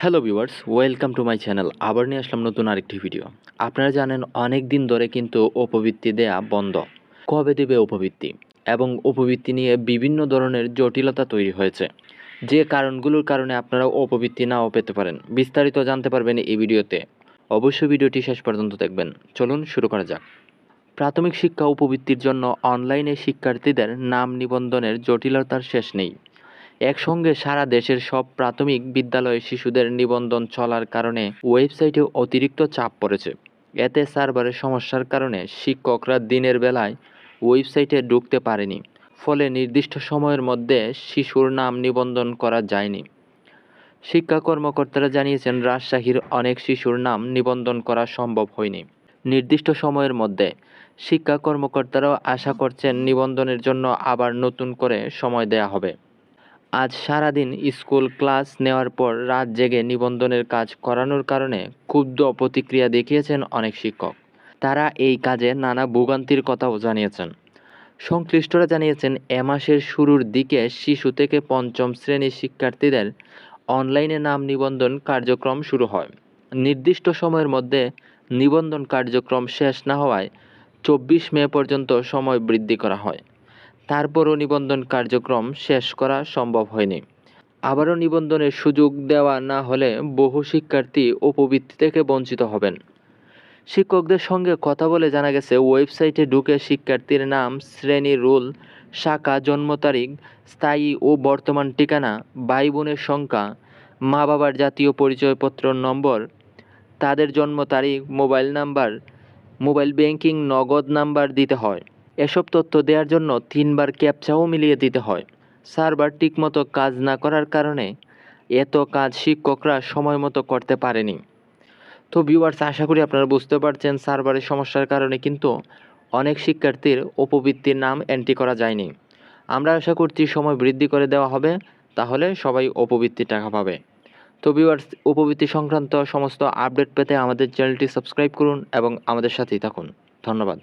Hello viewers welcome to my channel আবার নিয়ে আসলাম নতুন আরেকটি ভিডিও আপনারা জানেন অনেক দিন ধরে কিন্তু উপবৃত্তি দেয়া বন্ধ। কবে দেবে উপবৃত্তি? এবং উপবৃত্তি নিয়ে বিভিন্ন ধরনের জটিলতা তৈরি হয়েছে। যে কারণগুলোর কারণে আপনারা উপবৃত্তি নাও পেতে পারেন। বিস্তারিত জানতে পারবেন এই ভিডিওতে। অবশ্যই ভিডিওটি শেষ পর্যন্ত দেখবেন। চলুন শুরু করা যাক। প্রাথমিক শিক্ষা উপবৃত্তির জন্য অনলাইনে শিক্ষার্থীদের নাম নিবন্ধনের জটিলতার শেষ নেই। একসঙ্গে সারা দেশের সব প্রাথমিক বিদ্যালয়ে শিশুদের নিবন্ধন চলার কারণে ওয়েবসাইটে অতিরিক্ত চাপ পড়েছে। এতে সার্ভারের সমস্যার কারণে শিক্ষকরা দিনের বেলায় ওয়েবসাইটে ঢুকতে পারেনি, ফলে নির্দিষ্ট সময়ের মধ্যে শিশুর নাম নিবন্ধন করা যায়নি। শিক্ষা কর্মকর্তারা জানিয়েছেন, রাজশাহীর অনেক শিশুর নাম নিবন্ধন করা সম্ভব হয়নি। নির্দিষ্ট সময়ের মধ্যে শিক্ষা কর্মকর্তারাও আশা করছেন নিবন্ধনের জন্য আবার নতুন করে সময় দেয়া হবে। আজ সারাদিন স্কুল ক্লাস নেওয়ার পর রাত জেগে নিবন্ধনের কাজ করানোর কারণে ক্ষুব্ধ প্রতিক্রিয়া দেখিয়েছেন অনেক শিক্ষক। তারা এই কাজে নানা ভোগান্তির কথাও জানিয়েছেন। সংশ্লিষ্টরা জানিয়েছেন, এ মাসের শুরুর দিকে শিশু থেকে পঞ্চম শ্রেণির শিক্ষার্থীদের অনলাইনে নাম নিবন্ধন কার্যক্রম শুরু হয়। নির্দিষ্ট সময়ের মধ্যে নিবন্ধন কার্যক্রম শেষ না হওয়ায় চব্বিশ মে পর্যন্ত সময় বৃদ্ধি করা হয়। তারপরও নিবন্ধন কার্যক্রম শেষ করা সম্ভব হয়নি। আবারও নিবন্ধনের সুযোগ দেওয়া না হলে বহু শিক্ষার্থী উপবৃত্তি থেকে বঞ্চিত হবেন। শিক্ষকদের সঙ্গে কথা বলে জানা গেছে, ওয়েবসাইটে ঢুকে শিক্ষার্থীর নাম, শ্রেণি রোল, শাখা, জন্ম তারিখ, স্থায়ী ও বর্তমান ঠিকানা, ভাই বোনের সংখ্যা, মা বাবার জাতীয় পরিচয়পত্র নম্বর, তাদের জন্ম তারিখ, mobile number, mobile banking Nagad number দিতে হয়। এসব তথ্য দেওয়ার জন্য তিনবার ক্যাপচাও মিলিয়ে দিতে হয়। সার্ভার ঠিকমতো কাজ না করার কারণে এত কাজ শিক্ষকরা সময় মতো করতে পারেনি। তো ভিউয়ার্স আশা করি আপনারা বুঝতে পারছেন, সার্ভারের সমস্যার কারণে কিন্তু অনেক শিক্ষার্থীর উপবৃত্তির নাম এন্ট্রি করা যায়নি। আমরা আশা করছি সময় বৃদ্ধি করে দেওয়া হবে, তাহলে সবাই উপবৃত্তির টাকা পাবে। তো ভিউয়ার্স উপবৃত্তি সংক্রান্ত সমস্ত আপডেট পেতে আমাদের চ্যানেলটি সাবস্ক্রাইব করুন এবং আমাদের সাথেই থাকুন। ধন্যবাদ।